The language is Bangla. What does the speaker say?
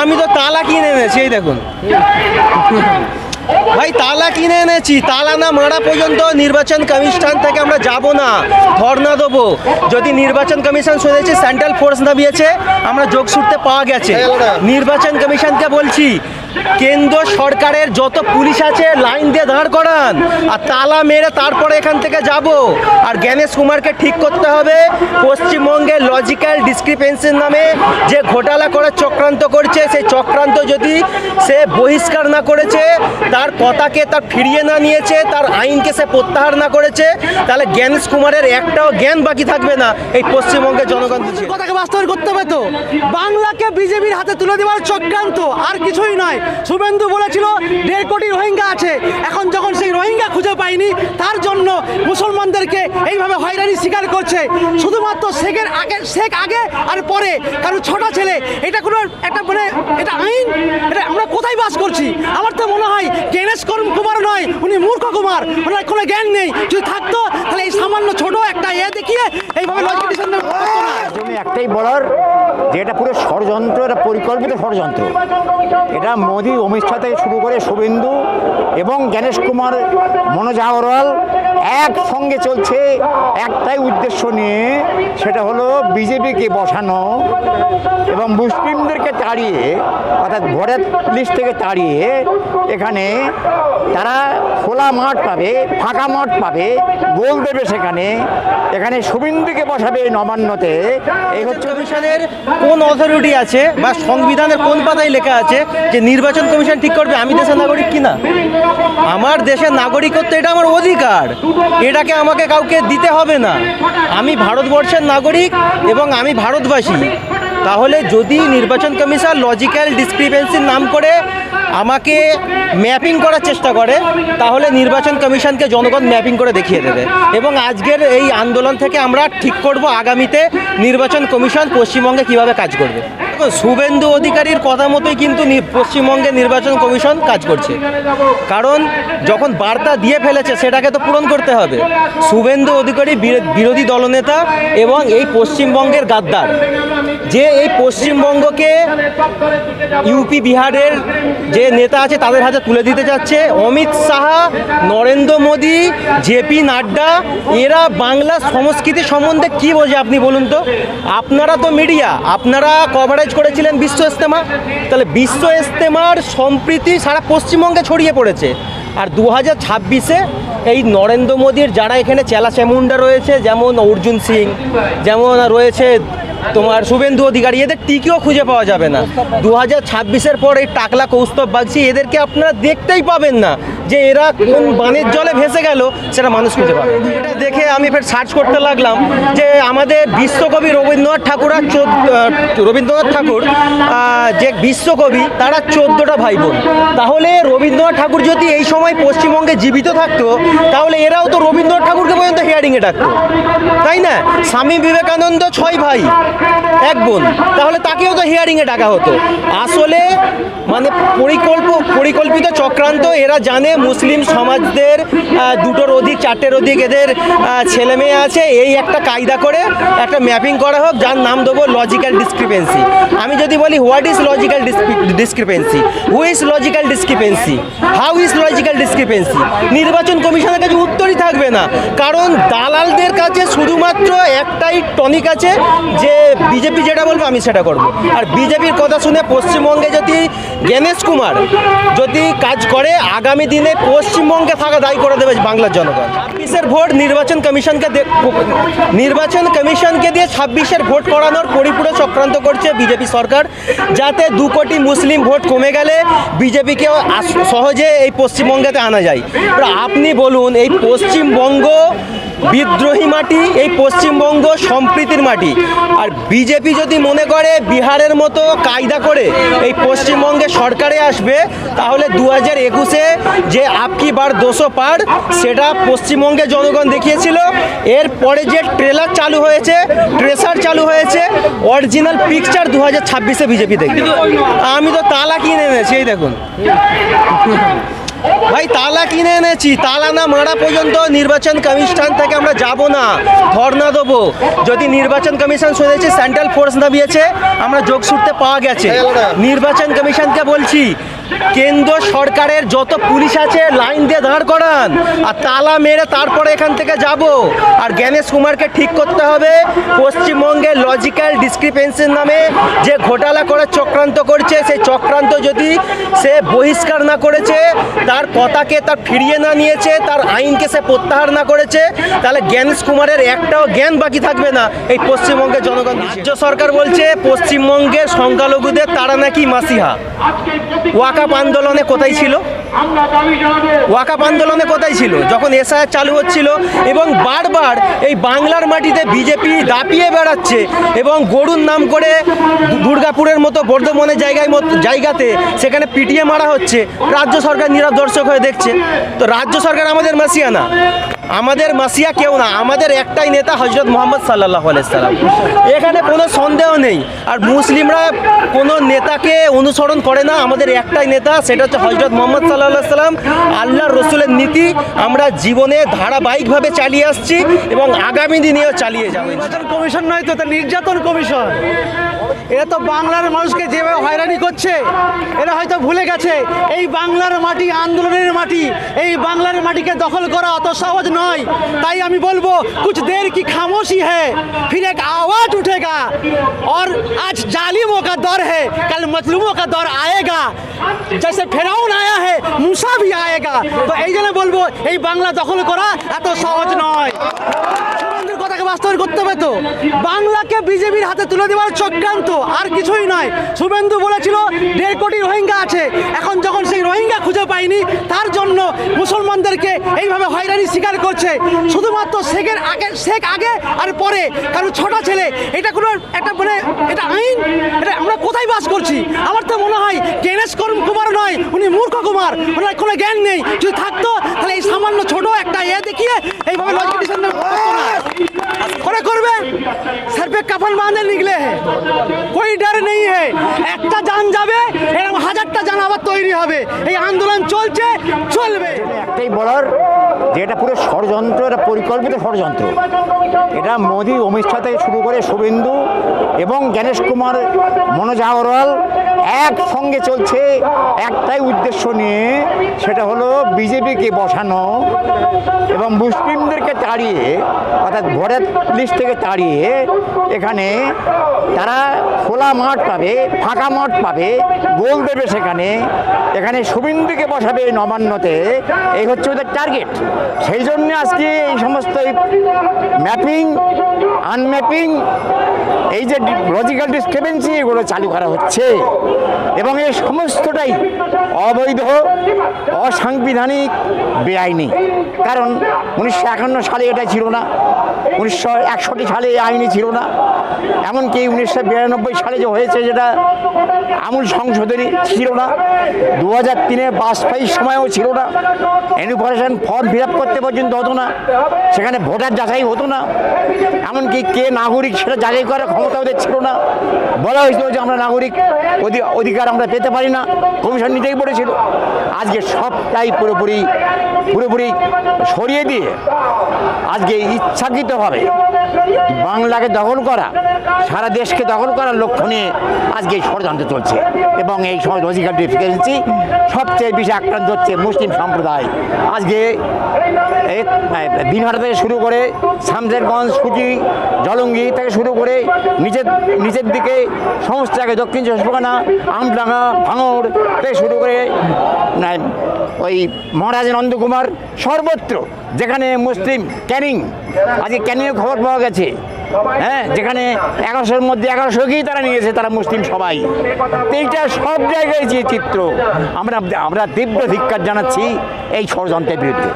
আমি তো তালা কিনে এনেছি এই দেখুন। ভাই তালা কিনে এনেছি তালা না মারা পর্যন্ত নির্বাচন কমিশন থেকে আমরা যাব না ধর্না দেবো। যদি নির্বাচন কমিশন শুনেছি সেন্ট্রাল ফোর্স নামিয়েছে আমরা যোগসূত্রে পাওয়া গেছে। নির্বাচন কমিশনকে বলছি কেন্দ্র সরকারের যত পুলিশ আছে লাইন দিয়ে দাঁড় করান। আর তালা মেরে তারপরে এখান থেকে যাব। আর জ্ঞানেশ কুমারকে ঠিক করতে হবে। পশ্চিমবঙ্গের লজিক্যাল ডিসক্রিপেন্সির নামে যে ঘোটালা করার চক্রান্ত করছে সেই চক্রান্ত যদি সে বহিষ্কার না করেছে তার কথাকে তার ফিরিয়ে না নিয়েছে তার আইনকে সে প্রত্যাহার না করেছে তাহলে জ্ঞানেশ কুমারের একটাও জ্ঞান বাকি থাকবে না এই পশ্চিমবঙ্গের জনগণ কথাকে বাস্তবায়ন করতে হবে তো। বাংলাকে বিজেপির হাতে তুলে দেওয়ার চক্রান্ত আর কিছুই নয়। শুভেন্দু বলেছিল দেড় কোটি রোহিঙ্গা আছে। এখন যখন সেই রোহিঙ্গা খুঁজে পায়নি তার জন্য মুসলমানদেরকে এইভাবে হয়রানি স্বীকার করছে। শুধুমাত্র শেখের আগে শেখ আগে আর পরে কারণ ছটা ছেলে এটা কোনো একটা মানে এটা আইন এটা আমরা কোথায় বাস করছি? আমার তো মনে হয় গণেশ করম কুমার নয় উনি মূর্খ কুমার ওনার কোনো জ্ঞান নেই। যদি থাকতো তাহলে এই সামান্য ছোট একটা এ দেখিয়ে এইভাবে লজিক একটাই বলার যে এটা পুরো ষড়যন্ত্র, এটা পরিকল্পিত ষড়যন্ত্র। এটা মোদি অমিত শাহ থেকে শুরু করে শুভেন্দু এবং গণেশ কুমার, মনোজ আগরওয়াল একসঙ্গে চলছে। একটাই উদ্দেশ্য নিয়ে সেটা হলো বিজেপিকে বসানো এবং মুসলিমদেরকে তাড়িয়ে, অর্থাৎ ভোটের লিস্ট থেকে তাড়িয়ে এখানে তারা খোলা মাঠ পাবে, ফাঁকা মাঠ পাবে, গোল দেবে সেখানে। এখানে শুভেন্দুকে বসাবে নবান্নতে। এই হচ্ছে কমিশনের কোন অথরিটি আছে বা সংবিধানের কোন পাতায় লেখা আছে যে নির্বাচন কমিশন ঠিক করবে? আমি দেশের নাগরিক কিনা? আমার দেশের নাগরিকত্ব এটা আমার অধিকার। এটাকে আমাকে কাউকে দিতে হবে না। আমি ভারতবর্ষের নাগরিক এবং আমি ভারতবাসী। তাহলে যদি নির্বাচন কমিশন লজিক্যাল ডিসক্রিপেন্সির নাম করে আমাকে ম্যাপিং করার চেষ্টা করে, তাহলে নির্বাচন কমিশনকে জনগণ ম্যাপিং করে দেখিয়ে দেবে। এবং আজকের এই আন্দোলন থেকে আমরা ঠিক করব আগামীতে নির্বাচন কমিশন পশ্চিমবঙ্গে কীভাবে কাজ করবে। শুভেন্দু অধিকারীর কথা মতোই কিন্তু পশ্চিমবঙ্গে নির্বাচন কমিশন কাজ করছে। কারণ যখন বার্তা দিয়ে ফেলেছে, সেটাকে তো পূরণ করতে হবে। শুভেন্দু অধিকারী বিরো- বিরোধী দলনেতা এবং এই পশ্চিমবঙ্গের গাদ্দার। যে এই পশ্চিমবঙ্গকে ইউপি বিহারের যে নেতা আছে, তাদের হাতে তুলে দিতে যাচ্ছে। অমিত সাহা নরেন্দ্র মোদী জেপি নাড্ডা, এরা বাংলা সংস্কৃতি সম্বন্ধে কি বোঝে আপনি বলুন তো? আপনারা তো মিডিয়া, আপনারা কভারেজ করেছিলেন বিশ্ব ইস্তেমা তাহলে বিশ্ব ইস্তেমার সম্প্রীতি সারা পশ্চিমবঙ্গে ছড়িয়ে পড়েছে। আর দু হাজার ছাব্বিশে এই নরেন্দ্র মোদীর যারা এখানে চেলা চামুন্ডা রয়েছে, যেমন অর্জুন সিং, যেমন রয়েছে তোমার শুভেন্দু অধিকারী, এদের টিকিও খুঁজে পাওয়া যাবে না। দু হাজার ছাব্বিশের পর এই টাকলা কৌস্তব বাগচি, এদেরকে আপনারা দেখতেই পাবেন না যে এরা কোন বানের জলে ভেসে গেল, সেটা মানুষ খুঁজে পাবে এটা দেখে আমি ফের সার্চ করতে লাগলাম যে আমাদের বিশ্বকবি রবীন্দ্রনাথ ঠাকুর আর রবীন্দ্রনাথ ঠাকুর যে বিশ্বকবি, তারা চোদ্দোটা ভাই বোন তাহলে রবীন্দ্রনাথ ঠাকুর যদি এই সময় পশ্চিমবঙ্গে জীবিত থাকতো, তাহলে এরাও তো রবীন্দ্রনাথ ঠাকুরকে পর্যন্ত হিয়ারিংয়ে ডাকতো। তাই না? স্বামী বিবেকানন্দ ছয় ভাই। এক বোন। তাহলে তাকেও তো হিয়ারিংয়ে ডাকা হতো। আসলে মানে পরিকল্প, পরিকল্পিত চক্রান্ত, এরা জানে মুসলিম সমাজদের দুটোর অধিক, চারটের অধিক এদের ছেলে মেয়ে আছে। এই একটা কায়দা করে একটা ম্যাপিং করা হোক, যার নাম দেবো লজিক্যাল ডিসক্রিপেন্সি আমি যদি বলি what is logical discrepancy who is logical discrepancy how is logical discrepancy নির্বাচন কমিশনের কাছে উত্তরই থাকবে না। কারণ দালালদের কাছে শুধুমাত্র একটাই টনিক আছে, যে বিজেপি যেটা বলবে, আমি সেটা করব। আর বিজেপির কথা শুনে পশ্চিমবঙ্গে যদি গণেশ কুমার যদি কাজ করে, আগামী দিনে পশ্চিমবঙ্গে থাকা দায়ী করে দেবে বাংলার জনগণ। ছাব্বিশের ভোট নির্বাচন কমিশনকে নির্বাচন কমিশনকে দিয়ে ছাব্বিশের ভোট করানোর পরিপূর্ণ চক্রান্ত করছে বিজেপি সরকার, যাতে দু কোটি মুসলিম ভোট কমে গেলে বিজেপিকেও সহজে এই পশ্চিমবঙ্গেতে আনা যায়। আপনি বলুন, এই পশ্চিমবঙ্গ বিদ্রোহী মাটি এই পশ্চিমবঙ্গ সম্প্রীতির মাটি। আর বিজেপি যদি মনে করে বিহারের মতো কায়দা করে এই পশ্চিমবঙ্গে সরকারে আসবে, তাহলে দু হাজার একুশে যে আপকি বার দুশো পার, সেটা পশ্চিমবঙ্গে জনগণ দেখিয়েছিল। এরপরে যে ট্রেলার চালু হয়েছে ট্রেসার চালু হয়েছে অরিজিনাল পিকচার দু হাজার ছাব্বিশে বিজেপি দেখবে। আমি তো তালা কিনে এনেছি, এই দেখুন। ভাই তালা কিনে এনেছি। তালা না মারা পর্যন্ত নির্বাচন কমিশন থেকে আমরা যাব না। ধর্না দেবো। যদি নির্বাচন কমিশন শুনেছি সেন্ট্রাল ফোর্স নামিয়েছে আমরা যোগ সূত্রে পাওয়া গেছে। নির্বাচন কমিশনকে বলছি কেন্দ্র সরকারের যত পুলিশ আছে, লাইন দিয়ে দাঁড় করান। আর তালা মেরে তারপরে এখান থেকে যাব। আর জ্ঞানেশ কুমারকে ঠিক করতে হবে। পশ্চিমবঙ্গের লজিক্যাল ডিসক্রিপেন্সির নামে যে ঘোটালা করে চক্রান্ত করছে, সেই চক্রান্ত যদি সে বহিষ্কার না করেছে, তার কথাকে তার ফিরিয়ে না নিয়েছে, তার আইনকে সে প্রত্যাহার না করেছে, তাহলে জ্ঞানেশ কুমারের একটাও জ্ঞান বাকি থাকবে না এই পশ্চিমবঙ্গের জনগণ রাজ্য সরকার বলছে, পশ্চিমবঙ্গের সংখ্যালঘুদের তারা নাকি মাসিহা। ওয়াকাপ আন্দোলনে কোথায় ছিল? ওয়াকাপ আন্দোলনে কোথায় ছিল? যখন এসআইআর চালু হচ্ছিল এবং বারবার এই বাংলার মাটিতে বিজেপি দাপিয়ে বেড়াচ্ছে এবং গরুর নাম করে দুর্গাপুরের মতো বর্ধমানের জায়গায় জায়গাতে সেখানে পিটিয়ে মারা হচ্ছে, রাজ্য সরকার নীরব দর্শক হয়ে দেখছে। তো রাজ্য সরকার আমাদের মাসিয়া না আমাদের মাসিয়া কেউ না, আমাদের একটাই নেতা হজরত মোহাম্মদ সাল্লাহ আলাইসাল্লাম এখানে কোনো সন্দেহ নেই। আর মুসলিমরা কোনো নেতাকে অনুসরণ করে না, আমাদের একটাই নেতা, সেটা হচ্ছে হজরত মোহাম্মদ সাল্লাহ সাল্লাম। আল্লাহ রসুলের নীতি, আমরা জীবনে ধারাবাহিকভাবে চালিয়ে আসছি এবং আগামী দিনেও চালিয়ে যাব। কমিশন নয় তো নির্যাতন কমিশন। এরা তো বাংলার মানুষকে যেভাবে হয়রানি করছে, এরা হয়তো ভুলে গেছে, এই বাংলার মাটি আন্দোলনের মাটি, এই বাংলার মাটিকে দখল করা অত সহজ নয় তাই আমি বলবো कुछ देर की खामोशी है फिर एक आवाज उठेगा और आज जालिमों का दौर है कल मजलूमों का दौर आएगा जैसे ফেরাউন আয়া হে মুসা भी आएगा তো এই জন্য বলবো এই বাংলা দখল করা এত সহজ নয় শুভেন্দুর কথাকে বাস্তবায়ন করতে হবে তো বাংলাকে বিজেপির হাতে তুলে দেওয়ার চক্রান্ত আর কিছুই নয় শুভেন্দু বলেছিল দেড় কোটি রোহিঙ্গা আছে এখন যখন সেই রোহিঙ্গা খুঁজে পায়নি তার জন্য মুসলমানদেরকে এইভাবে হয়রানি স্বীকার করছে শুধুমাত্র শেখের আগে শেখ আগে আর পরে কারণ ছোট ছেলে এটা কোনো একটা মানে এটা আইন এটা আমরা কোথায় বাস করছি আমার তো মনে হয় গণেশ করম কুমার নয় উনি মূর্খ কুমার ওনার কোনো জ্ঞান নেই যদি থাকতো তাহলে এই সামান্য ছোট একটা এ দেখিয়ে এইভাবে লজিক ডিসিশন করতো না করে করবে सर पे कफन बांधे निकले हैं कोई डर नहीं है একটা জান যাবে এরকম হাজারটা জান আবার তৈরি হবে এই আন্দোলন চলছে চলবে একটাই বলার যে এটা পুরো ষড়যন্ত্র, এটা পরিকল্পিত ষড়যন্ত্র। এটা মোদি অমিত শাহ থেকে শুরু করে শুভেন্দু এবং জ্ঞানেশ কুমার, মনোজ আগরওয়াল একসঙ্গে চলছে। একটাই উদ্দেশ্য নিয়ে সেটা হলো বিজেপিকে বসানো এবং মুসলিমদেরকে তাড়িয়ে, অর্থাৎ ভোটার লিস্ট থেকে তাড়িয়ে এখানে তারা খোলা মাঠ পাবে, ফাঁকা মাঠ পাবে, গোল দেবে সেখানে। এখানে শুভেন্দুকে বসাবে নবান্নতে। এই হচ্ছে ওদের টার্গেট সেই জন্য আজকে এই সমস্ত ম্যাপিং, আনম্যাপিং, এই যে লজিক্যাল ডিস্টার্বেন্সি এগুলো চালু করা হচ্ছে এবং এই সমস্তটাই অবৈধ, অসাংবিধানিক বেআইনি। কারণ উনিশশো একান্ন সালে এটা ছিল না, উনিশশো একষট্টি সালে এই আইনি ছিল না। এমনকি উনিশশো বিরানব্বই সালে যে হয়েছে যেটা আমূল সংশোধনী ছিল না দু হাজার তিনে বাজপেয়ীর সময়ও ছিল না, এনুপারেশন ফর্ম ফিল করতে পর্যন্ত হতো না, সেখানে ভোটার যাচাই হতো না, এমনকি কে নাগরিক সেটা যাচাই করার ক্ষমতা ওদের ছিল না। বলা হয়েছিল যে আমরা নাগরিক অধি- অধিকার আমরা পেতে পারি না, কমিশন নিতেই পড়েছিল আজকে সবটাই পুরোপুরি পুরোপুরি সরিয়ে দিয়ে আজকে ইচ্ছাকৃতভাবে বাংলাকে দখল করা, সারা দেশকে দখল করার লক্ষ্য নিয়ে আজকে এই ষড়যন্ত্র চলছে। এবং এই লজিক্যাল ডিফিকারেন্সি সবচেয়ে বেশি আক্রান্ত হচ্ছে মুসলিম সম্প্রদায়। আজকে দিনহাটা থেকে শুরু করে শামসেরগঞ্জ সুটি জলঙ্গি থেকে শুরু করে নিচের নিচের দিকে সমস্ত জায়গায় দক্ষিণ চব্বিশ পরগনা, আমডাঙ্গা, ভাঙড় থেকে শুরু করে ওই মহারাজ নন্দকুমার সর্বত্র, যেখানে মুসলিম ক্যানিং, আজকে ক্যানিংয়ে খবর পাওয়া গেছে হ্যাঁ যেখানে এগারোশোর মধ্যে এগারোশোকেই তারা নিয়েছে, তারা মুসলিম সবাই। এইটা সব জায়গায় যে চিত্র, আমরা আমরা তীব্র ধিক্ষার জানাচ্ছি এই ষড়যন্ত্রের বিরুদ্ধে।